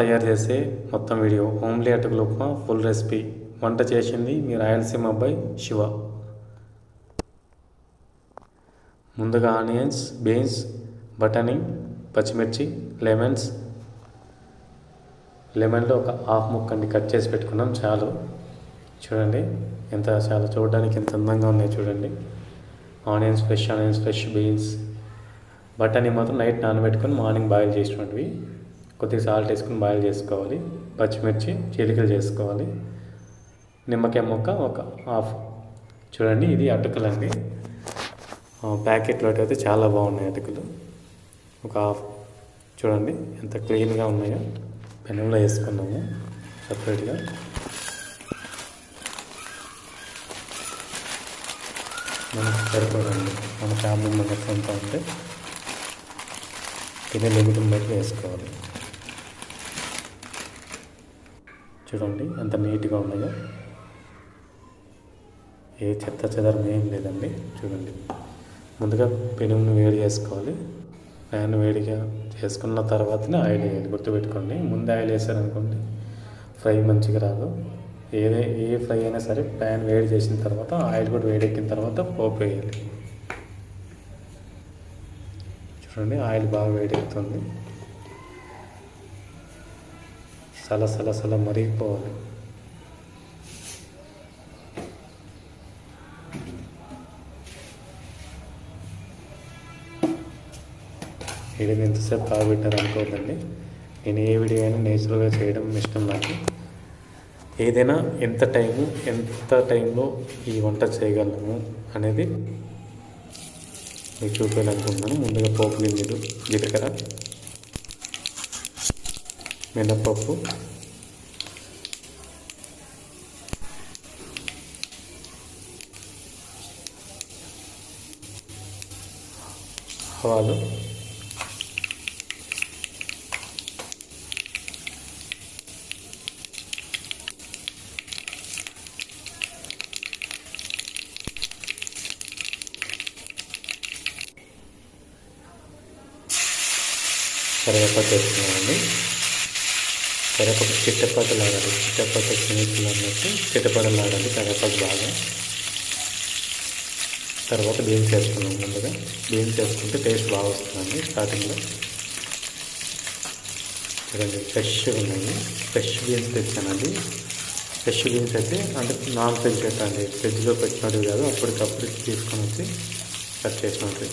తయారు చేసే మొత్తం వీడియో. హోమ్లీ అటుకుల ఉప్మా ఫుల్ రెసిపీ. వంట చేసింది మీ రాయలసీమ అబ్బాయి శివ. ముందుగా ఆనియన్స్ బీన్స్ బటనీ పచ్చిమిర్చి లెమన్స్. లెమన్లో ఒక హాఫ్ ముక్కండి కట్ చేసి పెట్టుకున్నాం. చాలు. చూడండి ఎంత చాలా చూడడానికి ఎంత అందంగా ఉన్నాయి చూడండి. Onions fresh onions fresh beans. బఠానీ మాత్రం నైట్ నానబెట్టుకొని మార్నింగ్ బాయిల్ చేసినటువంటివి కొద్దిగా సాల్ట్ వేసుకొని బాయిల్ చేసుకోవాలి. పచ్చిమిర్చి చీలికలు చేసుకోవాలి. నిమ్మకాయ ముక్క ఒక హాఫ్. చూడండి ఇది అటుకులండి. ప్యాకెట్లో అయితే చాలా బాగున్నాయి అటుకులు. ఒక హాఫ్. చూడండి ఎంత క్లీన్గా ఉన్నాయో. పెనంలో వేసుకున్నాము సపరేట్గా. మనకు సరిపోదండి మన ఫ్యామిలీ మెంబర్స్ అంతా ఉంటే తినే లిమిట్ని బట్టి వేసుకోవాలి. చూడండి ఎంత నీట్గా ఉన్నాయో. ఏ చెత్త చెదరం ఏం లేదండి చూడండి. ముందుగా పెనుగును వేడి చేసుకోవాలి. ప్యాన్ వేడిగా చేసుకున్న తర్వాతనే ఆయిల్ వేయాలి గుర్తుపెట్టుకోండి. ముందే ఆయిల్ వేసారనుకోండి ఫ్రై మంచిగా రాదు. ఏదే ఏ ఫ్రై అయినా సరే ప్యాన్ వేడి చేసిన తర్వాత ఆయిల్ కూడా వేడెక్కిన తర్వాత పోపు వేయాలి. చూడండి ఆయిల్ బాగా వేడెక్కుతుంది. సలసలసల మరిగిపోవాలి. వీడియోని ఎంతసేపు బాగా అనుకోకండి నేను ఏ వీడియో అయినా నేచురల్గా చేయడం ఇష్టం నాకు. ఏదైనా ఎంత టైము ఎంత టైంలో ఈ వంట చేయగలము అనేది మీకు చూపించాలనుకుంటున్నాను ముందుగా పోపు గింజలు జీలకర్ర మినపప్పు. ఆవాలు. కరివేపాకు వేసుకున్నామండి. కరివేపాకు చిట్టపాటలు ఆడాలి చిట్టపాట స్నేహితులు అన్నట్టు చిట్టపాటలు ఆడాలి కరివేపాకు బాగా. తర్వాత బీన్స్ వేసుకున్నాం ముందుగా. బీన్స్ వేసుకుంటే టేస్ట్ బాగా వస్తుందండి స్టార్టింగ్లో. చూడండి ఫ్రెష్గా ఉన్నాయి. ఫ్రెష్ బీన్స్ తెచ్చానండి. ఫ్రెష్ బీన్స్ అయితే అంటే నాన్ ఫ్రిడ్జ్ పెట్టండి ఫ్రిడ్జ్లో పెట్టినట్టు కాదు అప్పటికప్పుడు తీసుకొని వచ్చి కట్ చేసినట్టు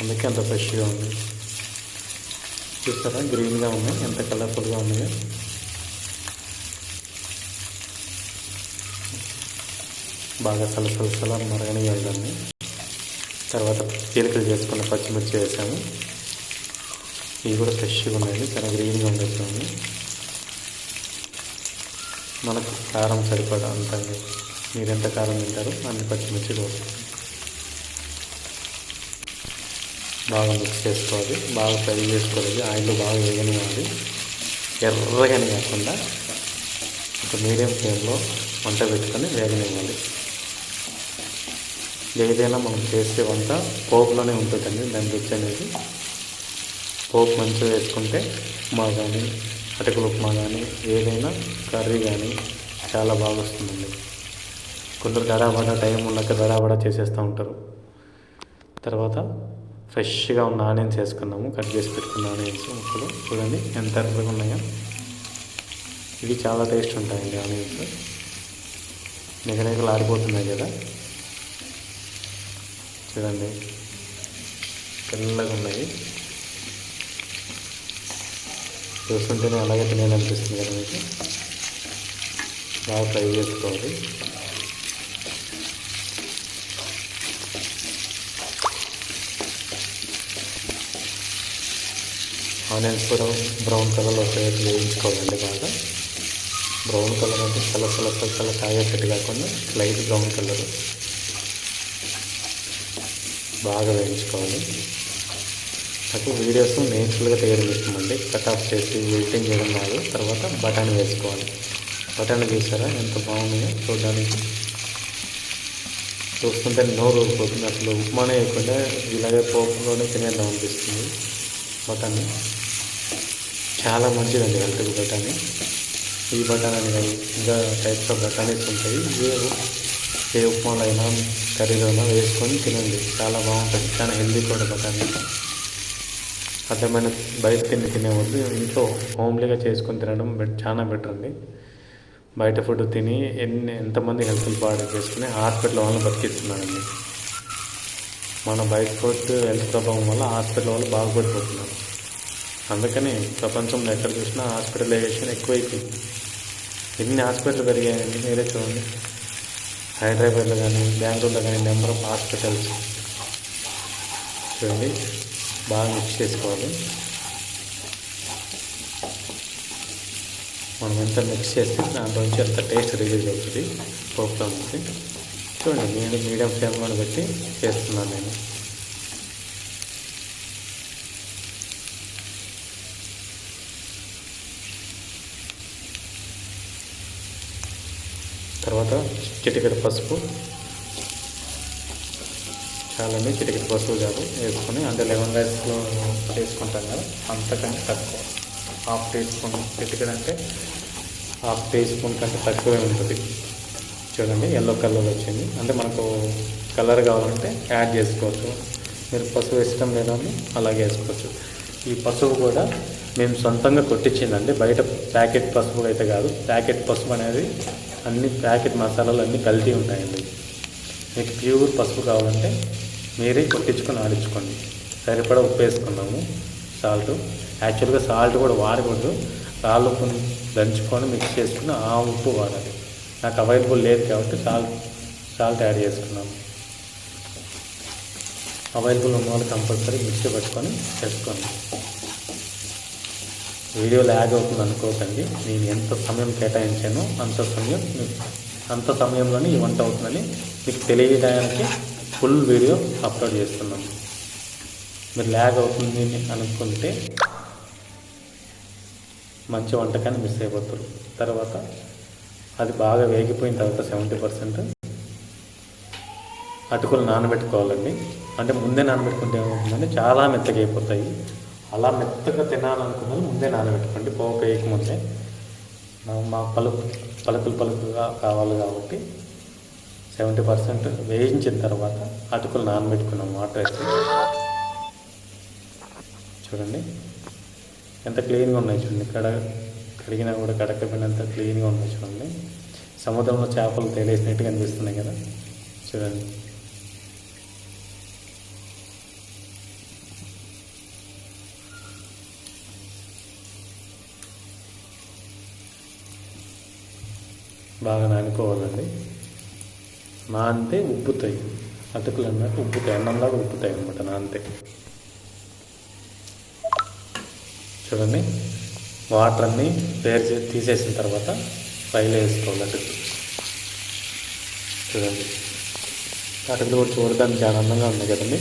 అందుకే అంత ఫ్రెష్గా ఉంది. చూస్తారా? గ్రీన్గా ఉన్నాయి. ఎంత కలర్ఫుల్గా ఉన్నాయో. బాగా సలసలసల మరగని వెళ్ళండి తర్వాత చీలికలు చేసుకున్న పచ్చిమిర్చి వేసాము. ఇవి కూడా ఫ్రెష్గా ఉన్నాయి. చాలా గ్రీన్గా ఉన్నాయి మనకు కారం సరిపడా అంతండి మీరు ఎంత కారం తింటారో అన్ని పచ్చిమిర్చి కోసం బాగా మిక్స్ చేసుకోవాలి. బాగా ఫ్రై చేసుకోవాలి. ఆయిల్ బాగా వేగనివ్వాలి. ఎర్రగాని కాకుండా ఒక మీడియం ఫ్లేమ్లో వంట పెట్టుకొని వేగనివ్వాలి. ఏదైనా మనం చేసే వంట పోపులోనే ఉంటుందండి. దాని రుచి అనేది పోపు మంచిగా వేసుకుంటే ఉప్మా కానీ అటుకులు ఉప్మా కానీ ఏదైనా కర్రీ కానీ చాలా బాగా వస్తుందండి. కొందరు దడాబడా టైం ఉన్నాక దడాబడా చేసేస్తూ ఉంటారు. తర్వాత ఫ్రెష్గా ఉన్న ఆనియన్స్ వేసుకున్నాము కట్ చేసి పెట్టుకున్న ఆనియన్స్ ముక్కలు. చూడండి ఎంత ఎర్రగా ఉన్నాయో. ఇవి చాలా టేస్ట్ ఉంటాయండి ఆనియన్స్. నిగనిగలు ఆడిపోతున్నాయి కదా. చూడండి. తెల్లగా ఉన్నాయి. చూస్తుంటేనే అలాగే తినేయాలనిపిస్తుంది కదా మీకు. బాగా ఫ్రై చేసుకోవాలి. ఆనియన్స్ కూడా బ్రౌన్ కలర్లో వచ్చేటట్టు వేయించుకోవాలండి బాగా. బ్రౌన్ కలర్ అంటే చల్ల చల్ల చల్ల చల్ల కాగేటట్టు కాకుండా లైట్ బ్రౌన్ కలర్. బాగా వేయించుకోవాలి. నాకు వీడియోస్ నేచురల్గా తయారు చేస్తామండి. కట్ ఆఫ్ చేసి ఎడిటింగ్ చేయడం కాదు. తర్వాత బఠానీ వేసుకోవాలి. బఠానీ చూసారా ఎంత బాగున్నాయో చూడడానికి. చూస్తుంటే నోరు ఊరిపోతుంది. అసలు ఉప్మానే వేయకుండా ఇలాగే పోపులోనే తినేద్దాం అనిపిస్తుంది బఠానీ చాలా మంచిదండి హెల్త్కి బఠానీ ఈ బఠానీ అని ఇంకా టైప్స్ ఆఫ్ బఠానీస్ ఉంటాయి. వేరు ఏ ఉప్మాలో అయినా కర్రీలో అయినా వేసుకొని తినండి. చాలా బాగుంటుంది. చాలా హెల్దీ కూడా బఠానీ అర్థమైన బయట తిండి తినేవాళ్ళు ఇంట్లో హోమ్లీగా చేసుకొని తినడం చాలా బెటర్ అండి. బయట ఫుడ్ తిని ఎన్ని ఎంతమంది హెల్త్లు పాడు చేసుకుని హాస్పిటల్ వాళ్ళని బతికిస్తున్నారండి. మన బయట ఫుడ్ హెల్త్ ప్రభావం వల్ల హాస్పిటల్ వాళ్ళు బాగుపడిపోతున్నారు. అందుకని ప్రపంచంలో ఎక్కడ చూసినా హాస్పిటలైజేషన్ ఎక్కువైపోయింది. ఎన్ని హాస్పిటల్ పెరిగాయండి మీరే చూడండి. హైదరాబాద్లో కానీ బెంగళూరులో కానీ నెంబర్ ఆఫ్ హాస్పిటల్స్ చూడండి. బాగా మిక్స్ చేసుకోవాలి. మనం ఎంత మిక్స్ చేస్తే దాంట్లో నుంచి ఎంత టేస్ట్ రిలీజ్ అవుతుంది. పోపులో నుంచి చూడండి నేను మీడియం ఫ్లేమ్లో పెట్టి చేస్తున్నాను నేను. తర్వాత చిటికెడు పసుపు. చాలండి చిటికెడు పసుపు చాలు వేసుకొని అంటే లెమన్ రైస్లో వేసుకుంటాం కదా అంతకంటే తక్కువ. హాఫ్ టీ స్పూన్ చిటికెడు అంటే హాఫ్ టీ స్పూన్ కంటే తక్కువే ఉంటుంది. చూడండి ఎల్లో కలర్ వచ్చింది. అంటే మనకు కలర్ కావాలంటే యాడ్ చేసుకోవచ్చు. మీరు పసుపు ఇష్టం లేదని అలాగే వేసుకోవచ్చు. ఈ పసుపు కూడా మేము సొంతంగా కొట్టించిందండి. బయట ప్యాకెట్ పసుపు అయితే కాదు. ప్యాకెట్ పసుపు అనేది అన్ని ప్యాకెట్ మసాలాలు అన్నీ కల్తీ ఉంటాయండి. మీకు ప్యూర్ పసుపు కావాలంటే మీరే కొట్టించుకొని ఆడించుకోండి. సరిపడా ఉప్పు వేసుకున్నాము సాల్ట్ యాక్చువల్గా సాల్ట్ కూడా వాడకూడదు. రాళ్ళు ఉప్పుని దంచుకొని మిక్స్ చేసుకుని ఆ ఉప్పు వాడాలి. నాకు అవైలబుల్ లేదు కాబట్టి సాల్ట్ సాల్ట్ యాడ్ చేసుకున్నాము అవైలబుల్ ఉన్న వాళ్ళు కంపల్సరీ మిక్సీ పెట్టుకొని చేసుకోండి. వీడియో ల్యాగ్ అవుతుంది అనుకోకండి. నేను ఎంత సమయం కేటాయించానో అంత సమయం అంత సమయంలోనే ఈ వంట అవుతుందని మీకు తెలియడానికి ఫుల్ వీడియో అప్లోడ్ చేస్తున్నాను. మీరు ల్యాగ్ అవుతుంది అనుకుంటే మంచి వంటకాన్ని మిస్ అయిపోతారు. తర్వాత అది బాగా వేగిపోయిన తర్వాత సెవెంటీ పర్సెంట్ అటుకులు నానబెట్టుకోవాలండి. అంటే ముందే నానబెట్టుకుంటే ఏమవుతుందంటే చాలా మెత్తగా అయిపోతాయి. అలా మెత్తగా తినాలనుకున్నది ముందే నానబెట్టుకోండి. పోక వేయకముందే మా పలుకు పలుకులు పలుకుగా కావాలి కాబట్టి సెవెంటీ పర్సెంట్ వేయించిన తర్వాత అటుకులు నానబెట్టుకున్నాం వాటర్ వేసి చూడండి. ఎంత క్లీన్గా ఉన్నాయి చూడండి. కడ కడిగినా కూడా కడకపోయినంత క్లీన్గా ఉన్నాయి చూడండి. సముద్రంలో చేపలు తేలేసినట్టుగా అనిపిస్తున్నాయి కదా. చూడండి. బాగా నానుకోవాలండి నానితే ఉబ్బుతాయి అటుకులు అన్నట్టు ఉబ్బుతాయి అన్నంలాగా ఉబ్బుతాయి అనమాట నానితే. చూడండి. వాటర్ అన్నీ వేరు చేసి తీసేసిన తర్వాత ఫ్రైలో వేసుకోవాలి అటుకులు చూడండి. అటుకులు కూడా చూడడానికి చాలా అందంగా ఉన్నాయి కదండి.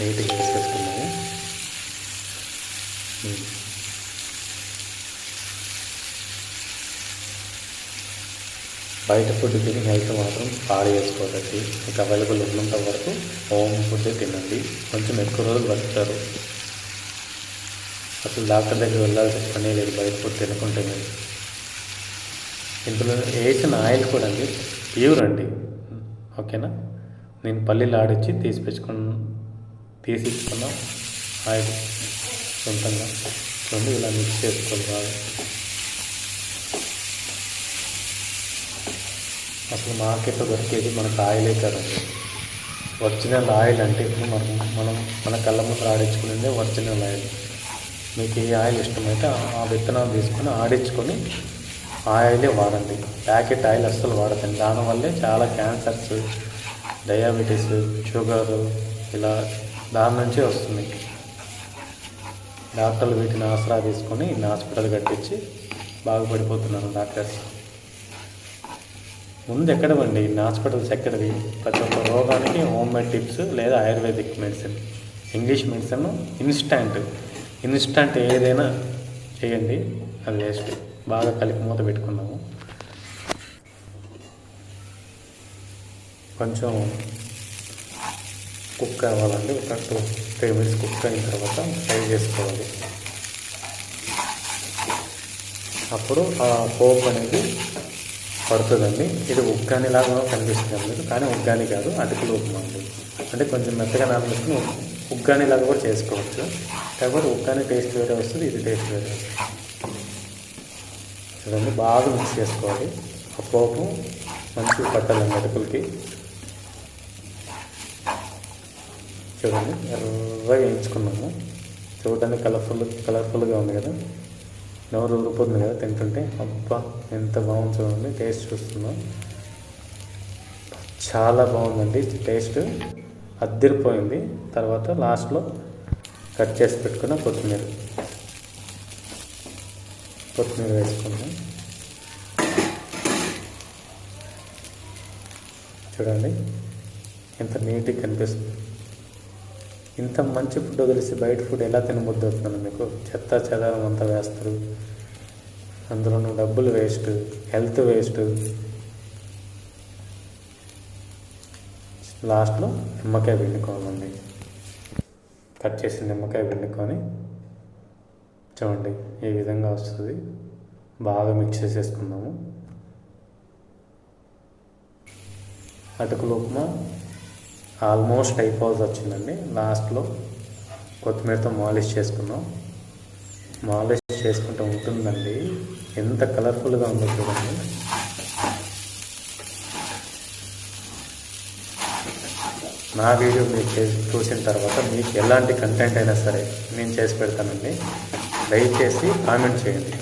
నీట్గా వేసేసుకున్నాము బయట ఫుడ్ తిని హెల్త్ మాత్రం పాడు చేసుకోదండి మీకు అవైలబుల్ ఉన్నంత వరకు హోమ్ ఫుడ్ తినండి. కొంచెం ఎక్కువ రోజులు బతుకుతారు. అసలు డాక్టర్ దగ్గర వెళ్ళాల్సిన పని లేదు బయట ఫుడ్ తినకుంటే మీరు ఇందులో వేసిన ఆయిల్ కూడా అండి. ప్యూర్ అండి. ఓకేనా? నేను పల్లీలు ఆడిచ్చి తీసి పెంచుకున్న ఆయిల్ సొంతంగా. రెండు ఇలా మిక్స్ చేసుకోవాలి బాగా. అసలు మార్కెట్లో దొరికేది మనకు ఆయిలే కదండి. ఒరిజినల్ ఆయిల్ అంటే ఇప్పుడు మనం మనం మన కళ్ళ ముందు ఆడించుకునేదే ఒరిజినల్ ఆయిల్ మీకు ఏ ఆయిల్ ఇష్టమైతే ఆ విత్తనాలు తీసుకొని ఆడించుకొని ఆయిలే వాడండి. ప్యాకెట్ ఆయిల్ అస్సలు వాడదండి దానివల్లే చాలా క్యాన్సర్స్ డయాబెటీస్ షుగర్ ఇలా దాని నుంచే వస్తుంది. డాక్టర్లు వీటిని ఆసరా తీసుకొని హాస్పిటల్ కట్టించి బాగుపడిపోతున్నారు డాక్టర్స్. ముందు ఎక్కడవండి ఇన్ని హాస్పిటల్స్ ఎక్కడవి? ప్రతి ఒక్క రోగానికి హోమ్ మేడ్ టిప్స్ లేదా ayurvedic medicine. English medicine instant. Instant ఏదైనా చేయండి. అది వేస్ట్. బాగా కలిపి మూత పెట్టుకున్నాము. కొంచెం కుక్ కావాలండి ఒక టూ త్రీ మినిట్స్ కుక్ అయిన తర్వాత ఫ్రై చేసుకోవాలి. అప్పుడు ఆ పోపు అనేది పడుతుందండి. ఇది ఉగ్గానిలాగా కనిపిస్తుంది మీకు కానీ ఉగ్గాని కాదు అటుకులు ఉప్మా అండి. అంటే కొంచెం మెత్తగా నానబెట్టుకుని ఉగ్గానిలాగా కూడా చేసుకోవచ్చు. కాకపోతే ఉగ్గాని టేస్ట్ వేరే వస్తుంది ఇది టేస్ట్ వేరే వస్తుంది. చూడండి బాగా మిక్స్ చేసుకోవాలి. ఆ పోపు మంచిగా పట్టాలండి అటుకులకి. చూడండి ఎర్రగా వేయించుకున్నాము. చూడడానికి కలర్ఫుల్ కలర్ఫుల్గా ఉంది కదా. నోరు ఊరిపోతుంది కదా తింటుంటే అబ్బా ఎంత బాగుంది చూడండి టేస్ట్ చూస్తున్నాం. చాలా బాగుందండి టేస్ట్. అద్దరిపోయింది. తర్వాత లాస్ట్లో కట్ చేసి పెట్టుకున్న కొత్తిమీర. కొత్తిమీర వేసుకుందాం. చూడండి ఎంత నీట్గా కనిపిస్తుంది. ఇంత మంచి ఫుడ్ వదిలేసి బయట ఫుడ్ ఎలా తినబుద్ధి మీకు? చెత్త చెదారం అంతా వేస్తారు. అందులోనూ డబ్బులు వేస్ట్ హెల్త్ వేస్ట్. లాస్ట్లో నిమ్మకాయ పిండుకోవాలండి కట్ చేసి నిమ్మకాయ పిండుకొని చూడండి ఈ విధంగా వస్తుంది. బాగా మిక్స్ చేసేసుకుందాము. అటుకులు ఉప్మా ఆల్మోస్ట్ అయిపోవాల్సి వచ్చిందండి. లాస్ట్లో కొత్తిమీరతో మాలిష్ చేసుకున్నాం. మాలిష్ చేసుకుంటూ ఉంటుందండి. ఎంత కలర్ఫుల్గా ఉందో చూడండి. నా వీడియో మీరు చేసి చూసిన తర్వాత మీకు ఎలాంటి కంటెంట్ అయినా సరే నేను చేసి పెడతానండి. దయచేసి కామెంట్ చేయండి.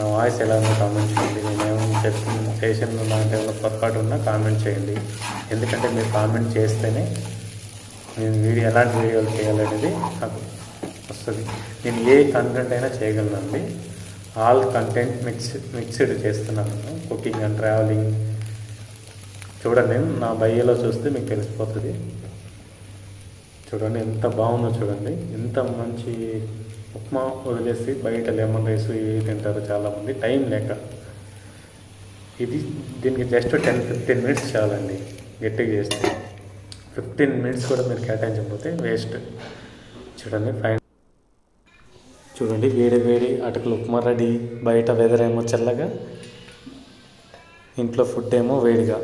నా వాయిస్ ఎలా ఉందో కామెంట్ చేయండి. నేను ఏమైనా చెప్తున్న చేసిన లాంటి ఏమైనా పొరపాటు ఉన్నా కామెంట్ చేయండి. ఎందుకంటే మీరు కామెంట్ చేస్తేనే నేను వీడియో ఎలాంటి వీడియోలు చేయాలనేది నాకు వస్తుంది. నేను ఏ కంటెంట్ అయినా చేయగలనండి. ఆల్ కంటెంట్ మిక్స్ మిక్స్డ్ చేస్తున్నాను. కుకింగ్ అండ్ ట్రావెలింగ్ చూడండి నా బయ్యలో చూస్తే మీకు తెలిసిపోతుంది. చూడండి ఎంత బాగుందో చూడండి. ఎంత మంచి ఉప్మా వదిలేసి బయట లెమన్ రైస్ ఇవి తింటారు చాలామంది. టైం లేక. ఇది దీనికి జస్ట్ టెన్ ఫిఫ్టీన్ మినిట్స్ చాలండి. గట్టిగా చేస్తే. ఫిఫ్టీన్ మినిట్స్ కూడా మీరు కేటాయించకపోతే వేస్ట్. చూడండి ఫైన్. చూడండి వేడి వేడి అటుకులు ఉప్మా రెడీ. బయట వెదర్ ఏమో చల్లగా. ఇంట్లో ఫుడ్ ఏమో వేడిగా.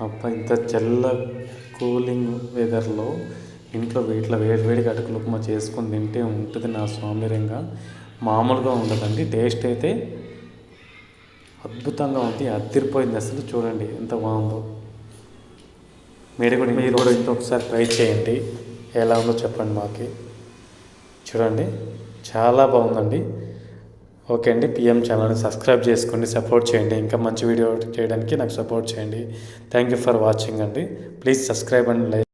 అబ్బా ఇంత చల్ల కూలింగ్ వెదర్లో ఇంట్లో వీటిలో వేడి వేడిగా అటుకులు ఉప్మా చేసుకొని తింటే ఉంటుంది నా సౌందర్యంగా. మామూలుగా ఉండదండి. టేస్ట్ అయితే అద్భుతంగా ఉంది. అదిరిపోయింది అసలు చూడండి ఎంత బాగుందో. మీరు కూడా మీరు కూడా ఇంకొకసారి ట్రై చేయండి. ఎలా ఉందో చెప్పండి మాకి. చూడండి చాలా బాగుందండి. ఓకే అండి. పిఎం ఛానల్ని సబ్స్క్రైబ్ చేసుకోండి సపోర్ట్ చేయండి. ఇంకా మంచి వీడియో చేయడానికి నాకు సపోర్ట్ చేయండి. థ్యాంక్ యూ ఫర్ వాచింగ్ అండి. Please subscribe and like